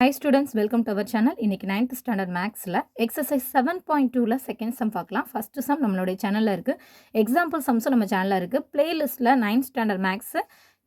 Hi students welcome to our channel இன்னைக்கு ninth standard மேக்ஸில் exercise seven point டூவில் second sum பார்க்கலாம். First sum நம்மளுடைய சேனலில் இருக்குது எக்ஸாம்பிள் சம்ஸும் நம்ம சேனலில் இருக்குது பிளேலிஸ்ட்டில் ninth standard maths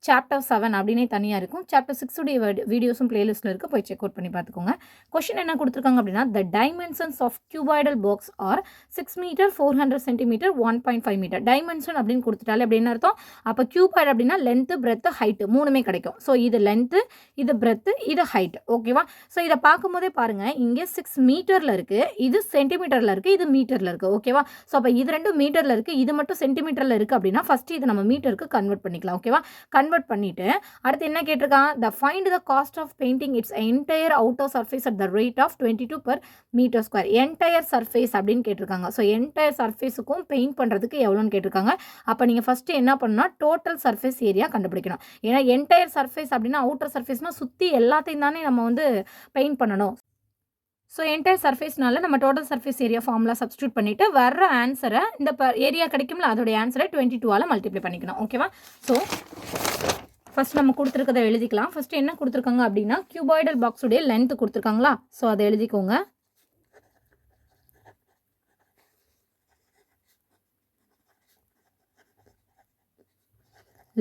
chapter seven அப்படின்னே தனியாக இருக்கும். சாப்டர் சிக்ஸுடைய வீடியோஸும் பிளேலிஸ்ட்டில் இருக்குது போய் செக் அவுட் பண்ணி பார்த்துக்கோங்க. கொஷின் என்ன கொடுத்துருக்காங்க அப்படின்னா the dimensions of cuboidal box are six metre four hundred centimetre one point five metre dimension அப்படின்னு கொடுத்துட்டாலே அப்படின்னு அர்த்தம்? அப்போ கியூபாய்டு அப்படின்னா லென்த்து பிரெத்து ஹைட்டு மூணுமே கிடைக்கும். ஸோ இது லென்த்து இது பிரெத்து இது ஹைட் ஓகேவா ஸோ இதை பார்க்கும்போதே பாருங்கள் இங்கே சிக்ஸ் மீட்டரில் இருக்குது இது சென்டிமீட்டரில் இருக்குது இது மீட்டரில் இருக்குது ஓகேவா ஸோ அப்போ இது ரெண்டும் மீட்டரில் இருக்குது இது மட்டும் சென்டிமீட்டரில் இருக்குது அப்படின்னா ஃபஸ்ட்டு இதை நம்ம மீட்டருக்கு கன்வெர்ட் பண்ணிக்கலாம். ஓகேவா கன் கன்வெர்ட் பண்ணிவிட்டு அடுத்து என்ன கேட்டிருக்கான்? The find the cost of painting its entire outer surface at the rate of twenty two per metre square entire surface அப்படின்னு கேட்டிருக்காங்க. ஸோ என்டையர் சர்ஃபேஸுக்கும் பெயிண்ட் பண்ணுறதுக்கு எவ்வளோன்னு கேட்டிருக்காங்க. அப்போ நீங்கள் ஃபஸ்ட்டு என்ன பண்ணணும்னா டோட்டல் சர்ஃபேஸ் ஏரியா கண்டுபிடிக்கணும். ஏன்னா என்டையர் சர்ஃபேஸ் அப்படின்னா அவுட்டர் சர்ஃபேஸ்னால் சுற்றி எல்லாத்தையும் தானே நம்ம வந்து பெயிண்ட் பண்ணணும். ஸோ என்டையர் சர்ஃபேஸ்னால நம்ம total surface area formula substitute பண்ணிவிட்டு வர்ற ஆன்சரை இந்த ஏரியா கிடைக்கும்ல அதோடைய ஆன்சரை டுவெண்ட்டி டூவால் மல்டிப்ளை பண்ணிக்கணும். ஓகேவா ஸோ ஃபஸ்ட் நம்ம கொடுத்துருக்கதை எழுதிக்கலாம். ஃபஸ்ட்டு என்ன கொடுத்துருக்காங்க அப்படின்னா கியூபாய்டல் பாக்ஸுடைய லென்த்து கொடுத்துருக்காங்களா? ஸோ அதை எழுதிக்கோங்க.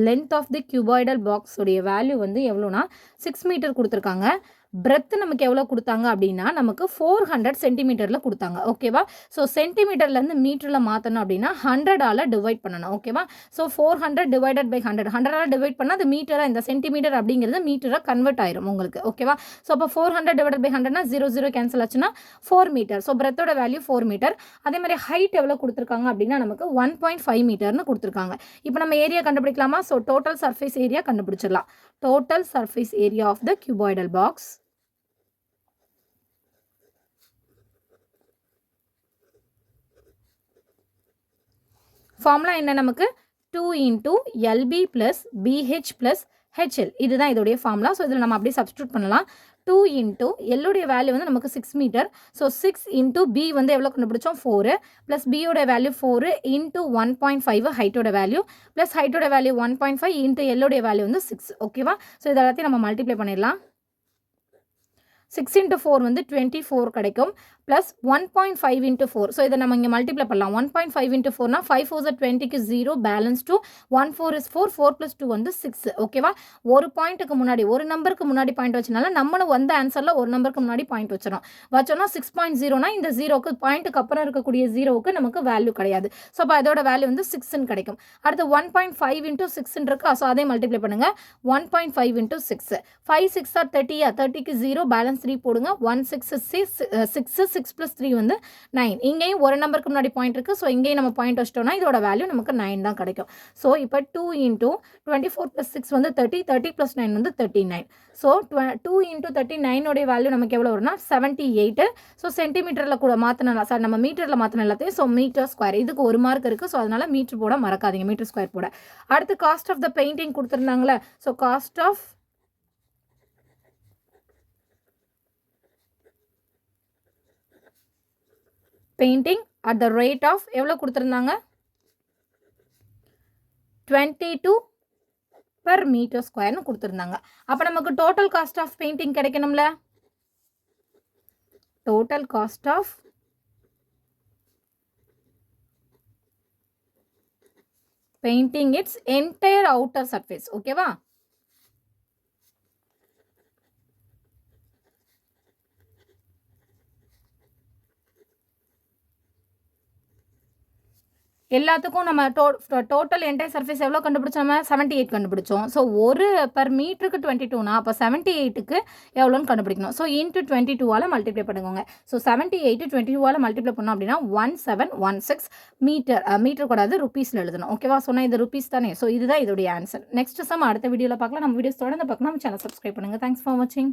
லென்த் ஆஃப் தி கியூபாய்டல் பாக்ஸுடைய வேல்யூ வந்து எவ்வளோனா சிக்ஸ் மீட்டர் கொடுத்துருக்காங்க. பிரெத் நமக்கு எவ்வளோ கொடுத்தாங்க அப்படின்னா நமக்கு ஃபோர் ஹண்ட்ரட் சென்டிமீட்டரில் கொடுத்தாங்க. ஓகேவா ஸோ சென்டிமீட்டர்லேருந்து மீட்டரில் மாற்றணும் அப்படின்னா ஹண்ட்ரடால் டிவைட் பண்ணணும். ஓகேவா so four hundred divided by hundred ஹண்ட்ரடால் divide பண்ணால் அது மீட்டராக இந்த சென்டிமீட்டர் அப்படிங்கிறது மீட்டராக கன்வெர்ட் ஆயிரும் உங்களுக்கு. ஓகேவா ஸோ அப்போ ஃபோர் ஹண்ட்ரட் டிவைட் பை ஹண்ட்ரட்னா ஜீரோ ஜீரோ கேன்சல் ஆச்சுன்னா ஃபோர் மீட்டர் ஸோ பிரெத்தோட வேல்யூ ஃபோர் மீட்டர் அதே மாதிரி ஹைட் எவ்வளோ கொடுத்துருக்காங்க அப்படின்னா நமக்கு ஒன் பாயிண்ட் ஃபைவ் மீட்டர்னு கொடுத்துருக்காங்க. இப்போ நம்ம ஏரியா கண்டுபிடிக்கலாமா? ஸோ டோட்டல் சர்ஃபேஸ் ஏரியா கண்டுபிடிச்சிடலாம். Total surface area of the cuboidal box formula என்ன நமக்கு? Two into LB plus BH plus HL இதுதான் இதோடைய ஃபார்முலா ஸோ இதில் நம்ம அப்படியே சப்ஸ்டியூட் பண்ணலாம். டூ இன்ட்டு எல்லுடைய வேல்யூ வந்து நமக்கு six metre so six into B வந்து எவ்வளோ கண்டுபிடிச்சோம்? ஃபோரு ப்ளஸ் பியோட value four into one point five ஹைட்டோட value plus ஹைட்டோட value one point five into எல்லோடைய value வந்து சிக்ஸ் ஓகேவா ஸோ இதெல்லாத்தையும் நம்ம மல்டிப்ளை பண்ணிடலாம். சிக்ஸ் இன்ட்டு ஃபோர் வந்து டுவெண்ட்டி ஃபோர் கிடைக்கும். Plus one point five into four so இதை நம்ம இங்கே மல்டிப்ளை பண்ணலாம். ஒன் பாயிண்ட் ஃபைவ் இன்ட்டு ஃபோர்னா ஃபைவ் ஃபோர் டுவெண்ட்டிக்கு zero balance two one four is four four plus two வந்து சிக்ஸ் ஓகேவா ஒரு பாயிண்ட்டுக்கு முன்னாடி ஒரு நம்பருக்கு முன்னாடி பாயிண்ட் வச்சனால நம்மளும் வந்த ஆன்சரில் ஒரு நம்பருக்கு முன்னாடி பாயிண்ட் வச்சிடும் வச்சோன்னா சிக்ஸ் பாயிண்ட் ஜீரோனா இந்த ஜீரோக்கு பாயிண்ட்டுக்கு அப்புறம் இருக்கக்கூடிய ஜீரோவுக்கு நமக்கு வேல்யூ கிடையாது. ஸோ அப்போ அதோட வேல்யூ வந்து சிக்ஸ்ன்னு கிடைக்கும். அடுத்து ஒன் பாயிண்ட் ஃபைவ் இன்ட்டு சிக்ஸ்ன்னு இருக்கு. ஸோ அதே மல்டிப்ளை பண்ணுங்கள் one point five into six five six are தேர்ட்டியா தேர்ட்டிக்கு ஜீரோ பேலன்ஸ் த்ரீ போடுங்க. One six six six six plus three வந்து நைன் இங்கேயும் ஒரு நம்பருக்கு முன்னாடி பாயிண்ட் இருக்குது ஸோ இங்கேயும் நம்ம பாயிண்ட் வச்சிட்டோம்னா இதோட வேல்யூ நமக்கு நைன் தான் கிடைக்கும். ஸோ இப்போ two into twenty four plus six வந்து தேர்ட்டி தேர்ட்டி ப்ளஸ் நைன் வந்து thirty nine so two into thirty நைனோடைய value நமக்கு எவ்வளோ வரும்னா செவன்ட்டி எயிட்டு ஸோ சென்டிமீட்டரில் கூட மாற்றினா சார் நம்ம மீட்டரில் மாற்றின எல்லாத்தையும் ஸோ மீட்டர் ஸ்கொயர் இதுக்கு ஒரு மார்க் இருக்குது ஸோ அதனால் மீட்டர் போட மறக்காதீங்க. மீட்டர் ஸ்கொயர் போட. அடுத்து cost of the painting கொடுத்துருந்தாங்களே so cost of painting at the rate of எவ்வளோ கொடுத்துருந்தாங்க? டுவெண்ட்டி டூ பர் மீட்டர் ஸ்கொயர்னு கொடுத்துருந்தாங்க. அப்போ நமக்கு total cost of painting கிடைக்கணும்ல? Total cost of painting its entire outer surface ஓகேவா எல்லாத்துக்கும் நம்ம டோ டோட்டல் என்டையர் சர்ஃபேஸ் எவ்வளோ கண்டுபிடிச்சோம் செவன்ட்டி எயிட் கண்டுபிடிச்சோம். ஸோ ஒரு பர் மீட்டருக்கு டுவெண்ட்டி டூனா அப்போ செவன்ட்டி எயிட்டுக்கு எவ்வளோன்னு கண்டுபிடிக்கணும். ஸோ இன்ட்டு டுவெண்ட்டி டூவால் மல்டிப்ளை பண்ணுங்க. ஸோ செவன்ட்டி எயிட்டு டுவெண்ட்டி டூவால் மல்டிப்ளை பண்ணோம் அப்படின்னா one seven one six metre metre கூடாது ருபீஸில் எழுதணும். ஓகேவா சொன்னால் இது ருபீஸ் தானே. ஸோ இதுதான் இதோடைய ஆன்சர் நெக்ஸ்ட் சம் அடுத்த வீடியோவில் பார்க்கலாம். நம்ம வீடியோஸ் தொடர்ந்து பார்க்கலாம். நம்ம சேனல் சப்ஸ்கிரைப் பண்ணுங்கள் தேங்க்ஸ் ஃபார் வாட்சிங்